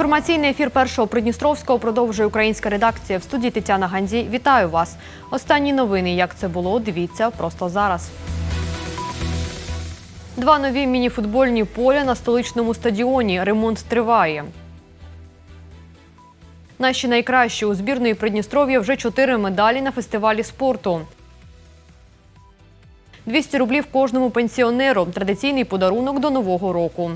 Інформаційний ефір першого Придністровського продовжує українська редакція в студії Тетяна Гандзі. Вітаю вас. Останні новини. Як це було? Дивіться просто зараз. Два нові мініфутбольні поля на столичному стадіоні. Ремонт триває. Наші найкращі у збірної Придністров'я вже чотири медалі на фестивалі спорту. 200 рублів кожному пенсіонеру. Традиційний подарунок до нового року.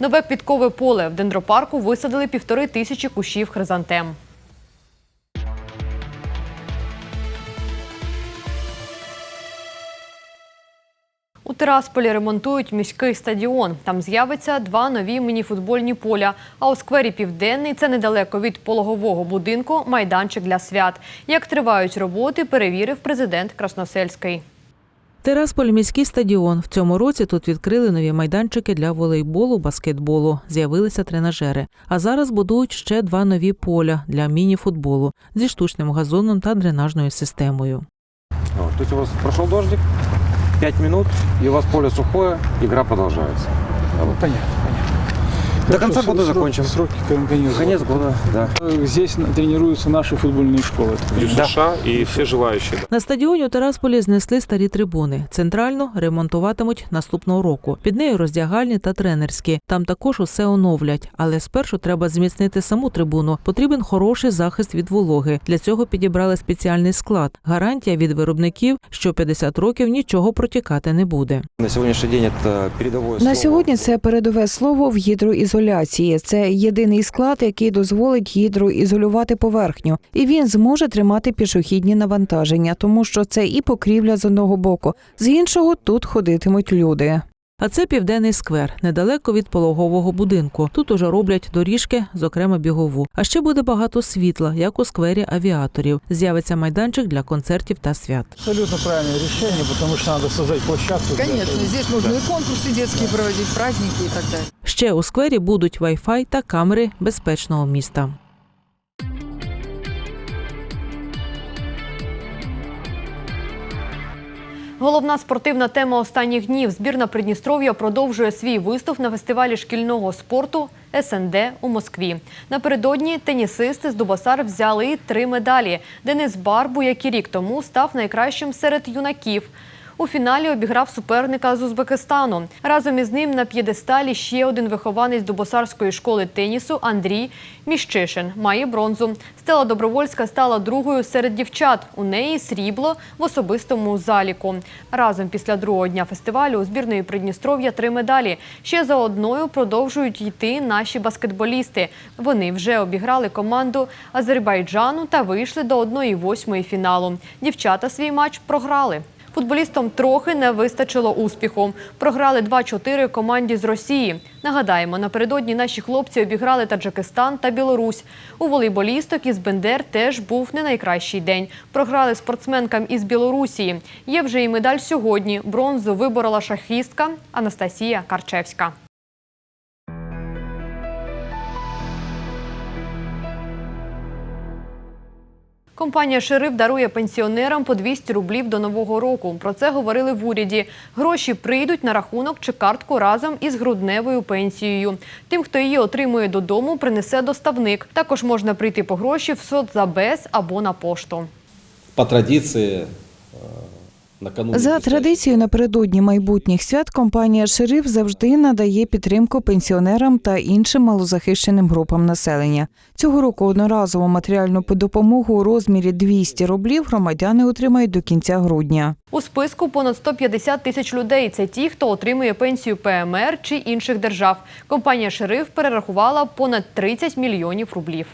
Нове квіткове поле в дендропарку висадили півтори тисячі кущів хризантем. У Тирасполі ремонтують міський стадіон. Там з'явиться два нові мініфутбольні поля. А у сквері Південний це недалеко від пологового будинку майданчик для свят. Як тривають роботи, перевірив президент Красносельський. Терасполь міський стадіон. В цьому році тут відкрили нові майданчики для волейболу, баскетболу. З'явилися тренажери. А зараз будують ще два нові поля для міні-футболу зі штучним газоном та дренажною системою. Тут у вас пройшов дождик, 5 хвилин, і у вас поле сухое, ігра продолжается. Вот. Понятно, понятно. До Так конца что года срок- закончим. Сроки конец Конец года, да. года. Здесь на- тренируются наши футбольные школы. и США, и все желающие. На стадіоні у Терасполі знесли старі трибуни. Центральну ремонтуватимуть наступного року. Під нею роздягальні та тренерські. Там також усе оновлять. Але спершу треба зміцнити саму трибуну. Потрібен хороший захист від вологи. Для цього підібрали спеціальний склад. Гарантія від виробників, що 50 років нічого протікати не буде. На сегодняшний день это передовое На слово. сьогодні це передове слово в гідроізоляції. це єдиний склад, який дозволить гідроізолювати поверхню, і він зможе тримати пішохідні навантаження, тому що це і покрівля з одного боку, з іншого тут ходитимуть люди. А це південний сквер, недалеко від пологового будинку. Тут уже роблять доріжки, зокрема бігову. А ще буде багато світла, як у сквері авіаторів. З'явиться майданчик для концертів та свят. Абсолютно правильное решение, потому что надо создать площадку. для Конечно, этого. здесь нужно и конкурсы детские проводить, праздники и так далее. Ще у сквері будуть Wi-Fi та камери безпечного міста. Головна спортивна тема останніх днів. Збірна Придністров'я продовжує свій виступ на фестивалі шкільного спорту СНД у Москві. Напередодні тенісисти з Дубосар взяли три медалі. Денис Барбу, який рік тому, став найкращим серед юнаків. У фіналі обіграв суперника з Узбекистану. Разом із ним на п'єдесталі ще один вихованець Дубосарської школи тенісу Андрій Міщишин. Має бронзу. Стела Добровольська стала другою серед дівчат. У неї срібло в особистому заліку. Разом після другого дня фестивалю у збірної Придністров'я три медалі. Ще за одною продовжують йти наші баскетболісти. Вони вже обіграли команду Азербайджану та вийшли до 1-8 фіналу. Дівчата свій матч програли. Футболістам трохи не вистачило успіху. Програли 2-4 команді з Росії. Нагадаємо, напередодні наші хлопці обіграли Таджикистан та Білорусь. У волейболісток із Бендер теж був не найкращий день. Програли спортсменкам із Білорусії. Є вже і медаль сьогодні. Бронзу виборола шахістка Анастасія Карчевська. Компанія Шериф дарує пенсіонерам по 200 рублів до нового року. Про це говорили в уряді. Гроші прийдуть на рахунок чи картку разом із грудневою пенсією. Тим, хто її отримує додому, принесе доставник. Також можна прийти по гроші в соцзабез або на пошту. по э, накануне За традицією напередодні майбутніх свят компанія Шериф завжди надає підтримку пенсіонерам та іншим малозахищеним групам населення. Цього року одноразову матеріальну допомогу у розмірі 200 рублів громадяни отримають до кінця грудня. У списку понад 150 тисяч людей. Це ті, хто отримує пенсію ПМР чи інших держав. Компанія Шериф перерахувала понад 30 мільйонів рублів.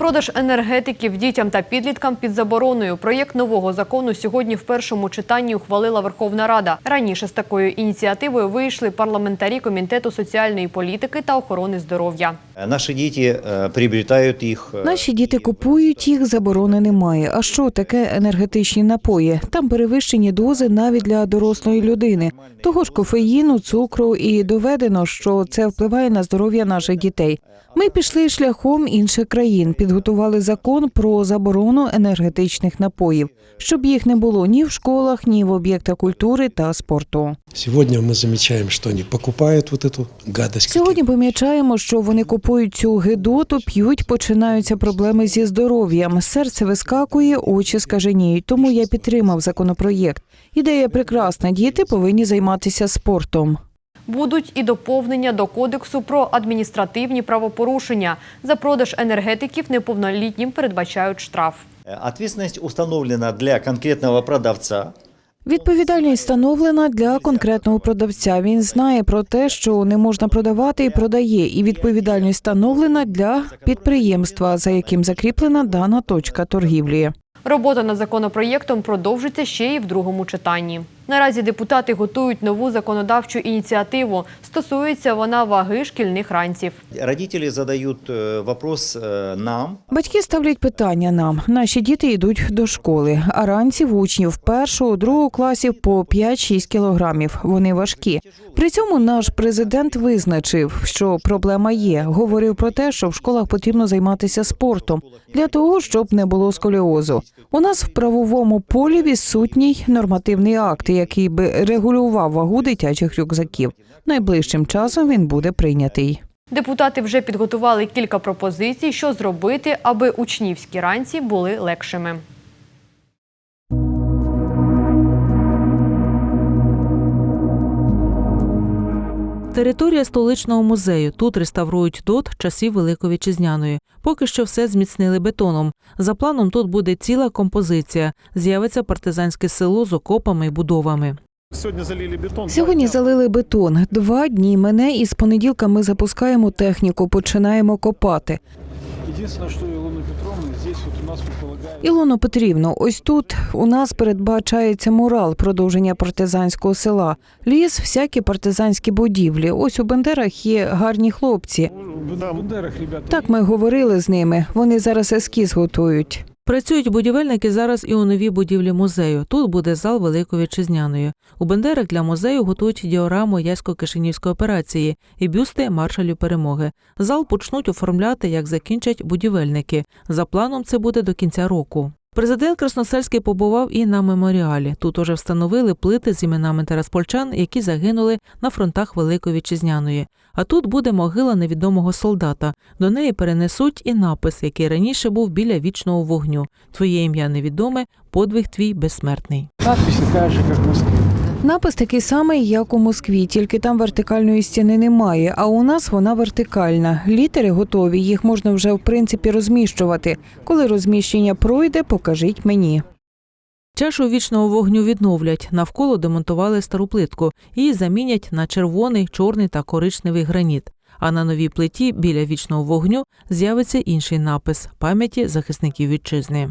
Продаж енергетиків дітям та підліткам під забороною. Проєкт нового закону сьогодні в першому читанні ухвалила Верховна Рада. Раніше з такою ініціативою вийшли парламентарі комітету соціальної політики та охорони здоров'я. Наши дети э, приобретают их. э, Наші діти купують їх, заборони немає. А що таке енергетичні напої? Там перевищені дози навіть для дорослої людини. Того ж кофеїну, цукру, і доведено, що це впливає на здоров'я наших дітей. Ми пішли шляхом інших країн, підготували закон про заборону енергетичних напоїв, щоб їх не було ні в школах, ні в об'єктах культури та спорту. Сегодня мы замечаем, что они покупают вот эту гадость. Сьогодні помічаємо, що вони купують цю гидоту, п'ють, починаються проблеми зі здоров'ям. Серце вискакує, очі скаженіють. Тому я підтримав законопроєкт. Ідея прекрасна. Діти повинні займатися спортом. Будуть і доповнення до кодексу про адміністративні правопорушення. За продаж енергетиків неповнолітнім передбачають штраф. Э, Ответственность установлена для конкретного продавца. Відповідальність встановлена для конкретного продавця. Він знає про те, що не можна продавати і продає. І відповідальність встановлена для підприємства, за яким закріплена дана точка торгівлі. Робота над законопроєктом продовжиться ще й в другому читанні. Наразі депутати готують нову законодавчу ініціативу. Стосується вона ваги шкільних ранців. Родители задают э, вопрос э, нам. Батьки ставлять питання нам. Наші діти йдуть до школи, а ранців учнів першого, другого класів по 5-6 кілограмів. Вони важкі. При цьому наш президент визначив, що проблема є. Говорив про те, що в школах потрібно займатися спортом для того, щоб не було сколіозу. У нас в правовому полі відсутній нормативний акт, який би регулював вагу дитячих рюкзаків. Найближчим часом він буде прийнятий. Депутати вже підготували кілька пропозицій, що зробити, аби учнівські ранці були легшими. Територія столичного музею. Тут реставрують ДОТ часів Великої Вітчизняної. Поки що все зміцнили бетоном. За планом тут буде ціла композиція. З'явиться партизанське село з окопами і будовами. Сегодня залили бетон. Сьогодні залили бетон. Два дні мене і з понеділка ми запускаємо техніку, починаємо копати. Единственное, что Илона Петровна здесь вот у нас предполагает... Ілоно Петрівно, ось тут у нас передбачається мурал продовження партизанського села. Ліс, всякі партизанські будівлі. Ось у Бендерах є гарні хлопці. Так ми говорили з ними. Вони зараз ескіз готують. Працюють будівельники зараз і у новій будівлі музею. Тут буде зал Великої Вітчизняної. У Бендерах для музею готують діораму Ясько-Кишинівської операції і бюсти маршалів перемоги. Зал почнуть оформляти, як закінчать будівельники. За планом це буде до кінця року. Президент Красносельський побував і на меморіалі. Тут уже встановили плити з іменами Тараспольчан, які загинули на фронтах Великої Вітчизняної. А тут буде могила невідомого солдата. До неї перенесуть і напис, який раніше був біля вічного вогню. Твоє ім'я невідоме, подвиг твій безсмертний. Надпись така ж, як в Москве. Напис такий самий, як у Москві, тільки там вертикальної стіни немає. А у нас вона вертикальна. Літери готові, їх можна вже в принципі розміщувати. Коли розміщення пройде, покажіть мені. Чашу вічного вогню відновлять. Навколо демонтували стару плитку. Її замінять на червоний, чорний та коричневий граніт. А на новій плиті біля вічного вогню з'явиться інший напис пам'яті захисників вітчизни.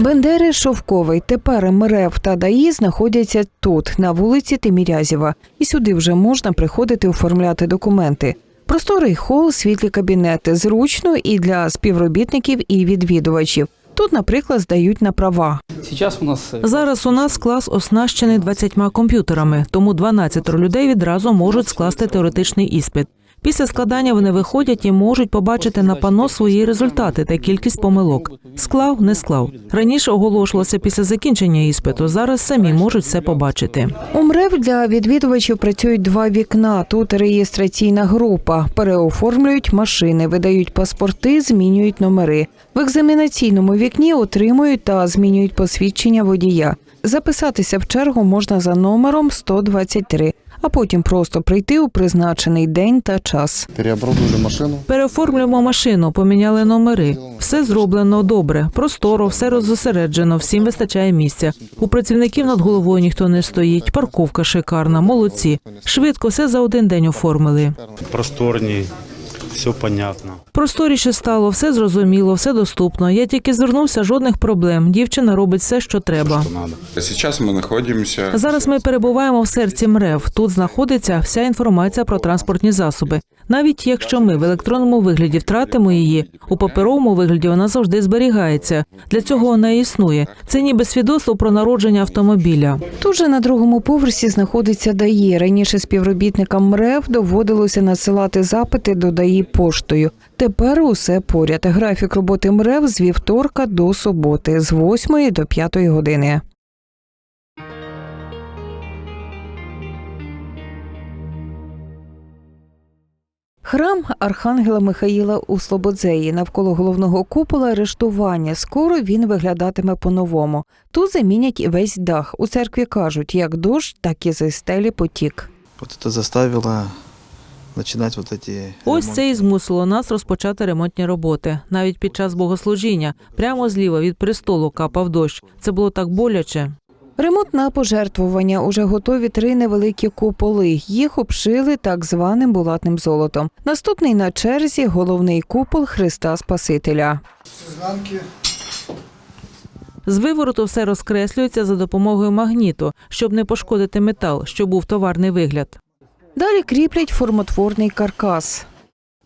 Бендери Шовковий, тепер МРЕВ та ДАІ знаходяться тут, на вулиці Тимірязєва. І сюди вже можна приходити оформляти документи. Просторий хол, світлі кабінети, зручно і для співробітників, і відвідувачів. Тут, наприклад, здають на права. Сейчас у нас э, Зараз у нас клас оснащений 20 комп'ютерами, тому 12 людей відразу можуть скласти теоретичний іспит. Після складання вони виходять і можуть побачити на пано свої результати та кількість помилок. Склав, не склав. Раніше оголошувалося після закінчення іспиту. Зараз самі можуть все побачити. У МРЕВ для відвідувачів працюють два вікна. Тут реєстраційна група. Переоформлюють машини, видають паспорти, змінюють номери. В екзаменаційному вікні отримують та змінюють посвідчення водія. Записатися в чергу можна за номером 123, а потім просто прийти у призначений день та час. Переоборудовали машину. Переоформлюємо машину, поміняли номери. Все зроблено добре, просторо, все роззосереджено, всім вистачає місця. У працівників над головою ніхто не стоїть. Парковка шикарна, молодці. Швидко все за один день оформили. Просторні, все понятно. Просторіше стало, все зрозуміло, все доступно. Я тільки звернувся, жодних проблем. Дівчина робить все, що треба. Сейчас ми находимся... Зараз ми перебуваємо в серці МРЕВ. Тут знаходиться вся інформація про транспортні засоби. Навіть якщо ми в електронному вигляді втратимо її, у паперовому вигляді вона завжди зберігається. Для цього вона існує. Це ніби свідоцтво про народження автомобіля. Тут же на другому поверсі знаходиться ДАІ. Раніше співробітникам МРЕВ доводилося надсилати запити до ДАІ поштою. Тепер усе поряд. Графік роботи МРЕВ з вівторка до суботи з 8 до 5 години. Храм Архангела Михаїла у Слободзеї навколо головного купола арештування. Скоро він виглядатиме по-новому. Тут замінять і весь дах. У церкві кажуть, як дощ, так і зі стелі потік. Вот это заставило начинать вот эти... Ось ремонты. це і змусило нас розпочати ремонтні роботи. Навіть під час богослужіння, прямо зліва від престолу капав дощ. Це було так боляче. Ремонт на пожертвування уже готові три невеликі куполи. Їх обшили так званим булатним золотом. Наступний на черзі головний купол Христа Спасителя. З вивороту все розкреслюється за допомогою магніту, щоб не пошкодити метал, що був товарний вигляд. Далі кріплять формотворний каркас.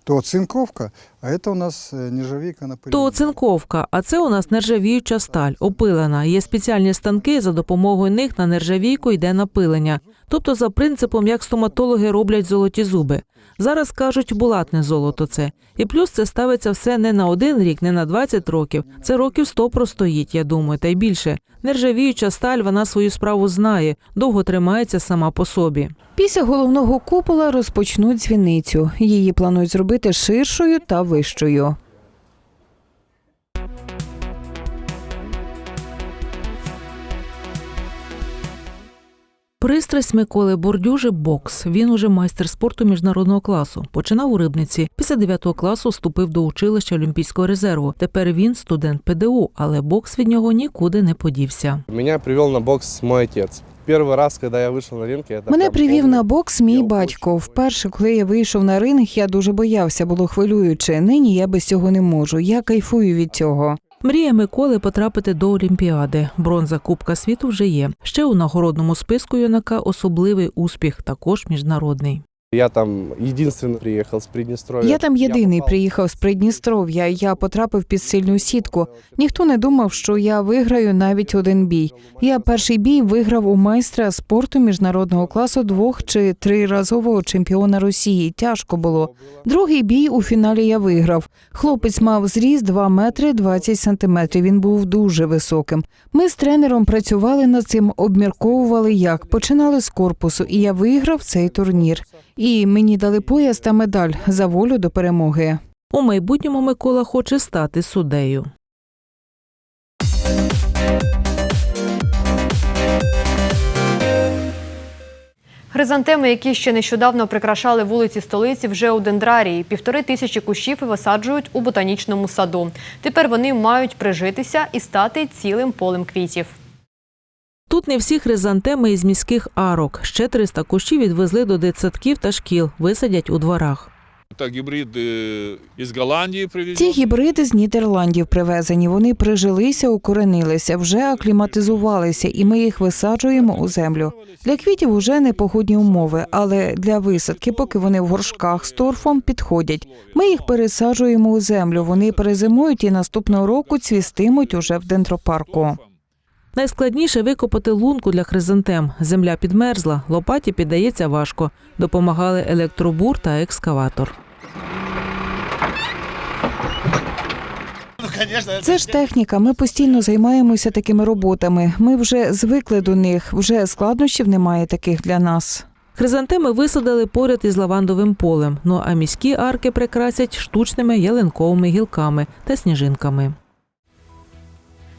То цинковка, а це у нас э, нержавейка на То оцинковка, а це у нас нержавіюча сталь, опилена. Є спеціальні станки, за допомогою них на нержавійку йде напилення. Тобто за принципом, як стоматологи роблять золоті зуби. Зараз кажуть, булатне золото це. І плюс це ставиться все не на один рік, не на 20 років. Це років 100 простоїть, я думаю, та й більше. Нержавіюча сталь, вона свою справу знає, довго тримається сама по собі. Після головного купола розпочнуть дзвіницю. Її планують зробити ширшою та вищою. Пристрасть Миколи Бордюжи бокс. Він уже майстер спорту міжнародного класу. Починав у рибниці. Після 9 класу вступив до училища Олімпійського резерву. Тепер він студент ПДУ, але бокс від нього нікуди не подівся. Меня привел на бокс мой отец. Первый раз, когда я вышел на ринг, я это Мене прям привів помню. на бокс мій батько. Вперше, коли я вийшов на ринг, я дуже боявся, було хвилююче. Нині я без цього не можу. Я кайфую від цього. Мрія Миколи потрапити до Олімпіади. Бронза Кубка світу вже є. Ще у нагородному списку юнака особливий успіх, також міжнародний. Я там единственный приехал с Приднестровья. Я там єдиний приїхав з Придністров'я. Я потрапив під сильну сітку. Ніхто не думав, що я виграю навіть один бій. Я перший бій виграв у майстра спорту міжнародного класу двох чи триразового чемпіона Росії. Тяжко було. Другий бій у фіналі я виграв. Хлопець мав зріст 2 метри 20 сантиметрів. Він був дуже високим. Ми з тренером працювали над цим, обмірковували як. Починали з корпусу, і я виграв цей турнір. І мені дали пояс та медаль за волю до перемоги. У майбутньому Микола хоче стати суддею. Хризантеми, які ще нещодавно прикрашали вулиці столиці, вже у дендрарії. Півтори тисячі кущів висаджують у ботанічному саду. Тепер вони мають прижитися і стати цілим полем квітів. Тут не всі хризантеми із міських арок. Ще 300 кущів відвезли до дитсадків та шкіл, висадять у дворах. Это гибриды из Голландии привезены. Ці гібриди з Нідерландів привезені. Вони прижилися, укоренилися, вже акліматизувалися, і ми їх висаджуємо у землю. Для квітів уже непогодні умови, але для висадки, поки вони в горшках з торфом, підходять. Ми їх пересаджуємо у землю. Вони перезимують і наступного року цвістимуть уже в дендропарку. Найскладніше викопати лунку для хризантем. Земля підмерзла, лопаті піддається важко. Допомагали електробур та екскаватор. Це ж техніка. Ми постійно займаємося такими роботами. Ми вже звикли до них. Вже складнощів немає таких для нас. Хризантеми висадили поряд із лавандовим полем. Ну а міські арки прикрасять штучними ялинковими гілками та сніжинками.